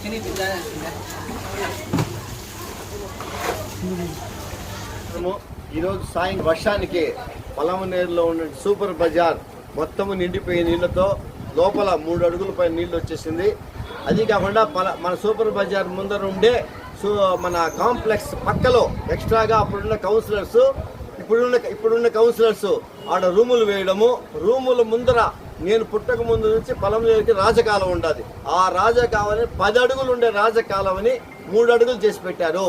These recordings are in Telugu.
Ini pindah, pindah. మనము ఈరోజు సాయం వర్షానికి పొలమనేరులో ఉన్న సూపర్ బజార్ మొత్తము నిండిపోయే నీళ్ళతో లోపల మూడు అడుగుల పైన నీళ్ళు వచ్చేసింది. అది కాకుండా మన సూపర్ బజార్ ముందర ఉండే సో మన కాంప్లెక్స్ పక్కలో ఎక్స్ట్రాగా అప్పుడున్న కౌన్సిలర్స్ ఇప్పుడున్న ఇప్పుడున్న కౌన్సిలర్స్ ఆడ రూములు వేయడము. రూముల ముందర నేను పుట్టక ముందు నుంచి పొలంలోకి రాజకాలం ఉండదు. ఆ రాజకాలని పది అడుగులు ఉండే రాజకాలమని మూడు అడుగులు చేసి పెట్టారు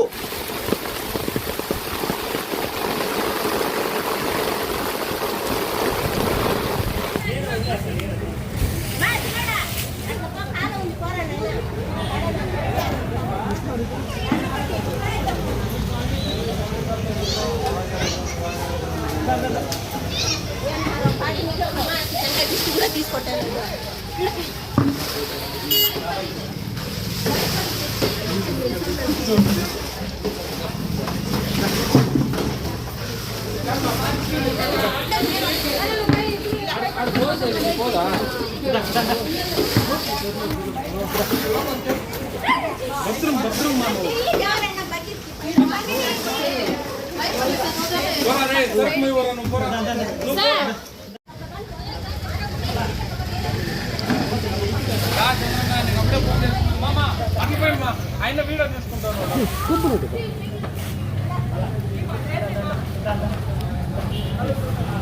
తీసుకుంటాను ఎవరైనా సార్ ఆయన వీడియో తీసుకుంటాను.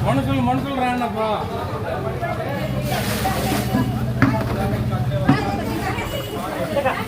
మనుషులు మనుషులు రానప్పా తీసుకుంటాను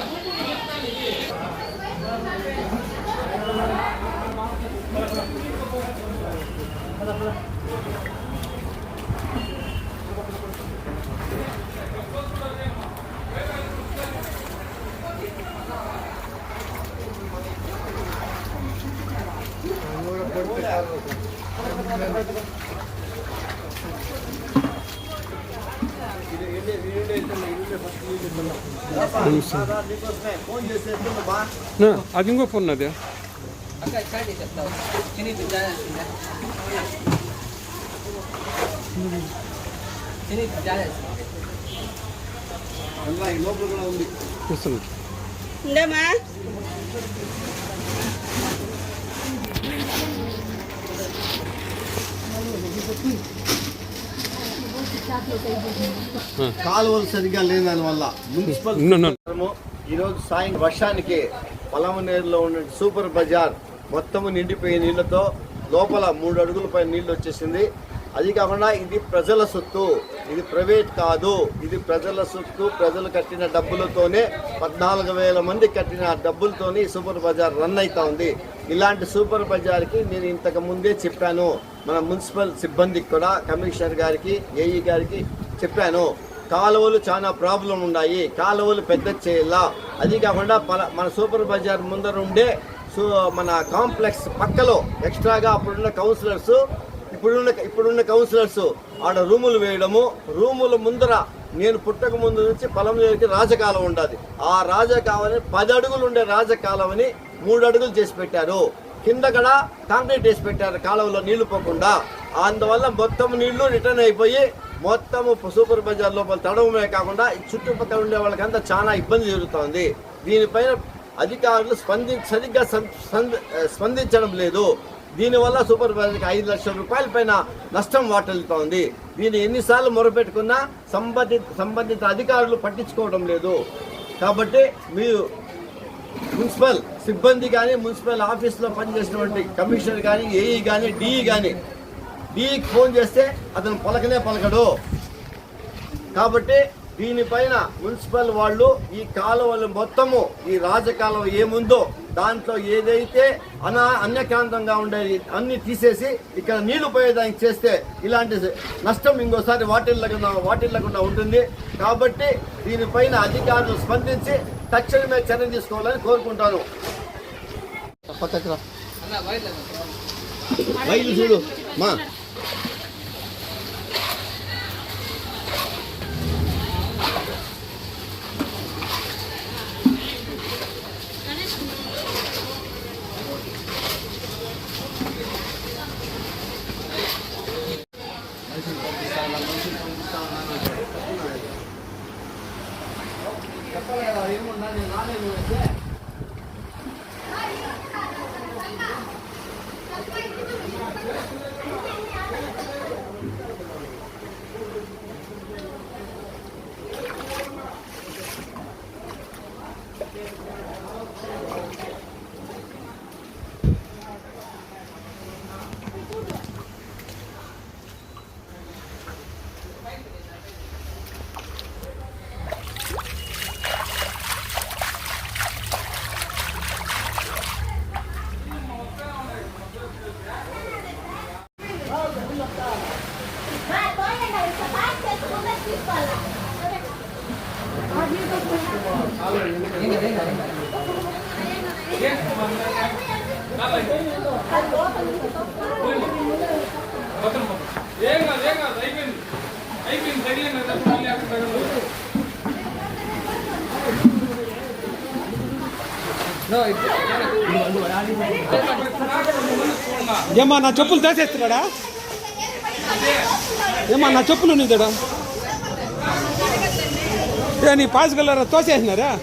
అది ఇంకో ఫోన్ అది అలా కాలువలు సరిగ్గా లేని దానివల్ల మున్సిపల్ ఉన్న- ఉన్న. మనము ఈరోజు సాయం వర్షానికి పొలమనేరులో ఉన్న సూపర్ బజార్ మొత్తము నిండిపోయే నీళ్ళతో లోపల మూడు అడుగుల పైన నీళ్ళు వచ్చేసింది. అది కాకుండా ఇది ప్రజల సొత్తు. ఇది ప్రైవేట్ కాదు. ఇది ప్రజల సొత్తు. ప్రజలు కట్టిన డబ్బులతోనే పద్నాలుగు వేల మంది కట్టిన డబ్బులతోనే ఈ సూపర్ బజార్ రన్ అవుతా ఉంది. ఇలాంటి సూపర్ బజార్కి నేను ఇంతకు ముందే చెప్పాను. మన మున్సిపల్ సిబ్బందికి కూడా కమిషనర్ గారికి ఏఈ గారికి చెప్పాను. కాలువలు చాలా ప్రాబ్లం ఉన్నాయి. కాలువలు పెద్ద చేయాలా? అది కాకుండా మన సూపర్ బజార్ ముందర ఉండే సో మన కాంప్లెక్స్ పక్కలో ఎక్స్ట్రాగా అప్పుడున్న కౌన్సిలర్స్ ఇప్పుడున్న ఇప్పుడున్న కౌన్సిలర్స్ ఆడ రూములు వేయడము. రూముల ముందర నేను పుట్టక ముందు నుంచి పొలంలోకి రాజకాలం ఉండాలి ఆ రాజకాలని పది అడుగులు ఉండే రాజకాలవని మూడు అడుగులు చేసి పెట్టారు. కింద కూడా కాంక్రీట్ వేసి పెట్టారు కాలువలో నీళ్ళు పోకుండా. అందువల్ల మొత్తం నీళ్ళు రిటర్న్ అయిపోయి మొత్తము సూపర్ బజార్ లోపల తడవమే కాకుండా చుట్టుపక్కల ఉండే వాళ్ళకంతా చాలా ఇబ్బంది జరుగుతోంది. దీనిపైన అధికారులు స్పంది సరిగ్గా స్పందించడం లేదు. దీనివల్ల సూపర్ బజార్కి ఐదు లక్షల రూపాయల పైన నష్టం వాటిల్లుతోంది. దీన్ని ఎన్నిసార్లు మొరపెట్టుకున్నా సంబంధిత సంబంధిత అధికారులు పట్టించుకోవడం లేదు. కాబట్టి మీరు మున్సిపల్ సిబ్బంది కానీ మున్సిపల్ ఆఫీస్లో పనిచేసినటువంటి కమిషనర్ కానీ ఏఈ కానీ డిఈ కానీ డిఈకి ఫోన్ చేస్తే అతను పలకనే పలకడు. కాబట్టి దీనిపైన మున్సిపల్ వాళ్ళు ఈ కాలువలు మొత్తము ఈ రాజకాలువ ఏముందో దాంట్లో ఏదైతే అనా అన్యకాంతంగా ఉండేది అన్ని తీసేసి ఇక్కడ నీళ్ళు పోయేదానికి చేస్తే ఇలాంటి నష్టం ఇంకోసారి వాటిల్లకుండా వాటిల్లకుండా ఉంటుంది. కాబట్టి దీనిపైన అధికారులు స్పందించి తక్షణమే చర్య తీసుకోవాలని కోరుకుంటాను పక్కకు రా. ఏం కాదు ఏం కాదు అయిపోయింది అయిపోయింది తగిలింది మళ్ళీ అక్కడ తగలదు. ఏమా నా చెప్పులు తీసేస్తున్నాడా ఏమా నా చెప్పులు నీదాడా ఏ నీ పాస్ కలరా తోసేసినారా ఆ.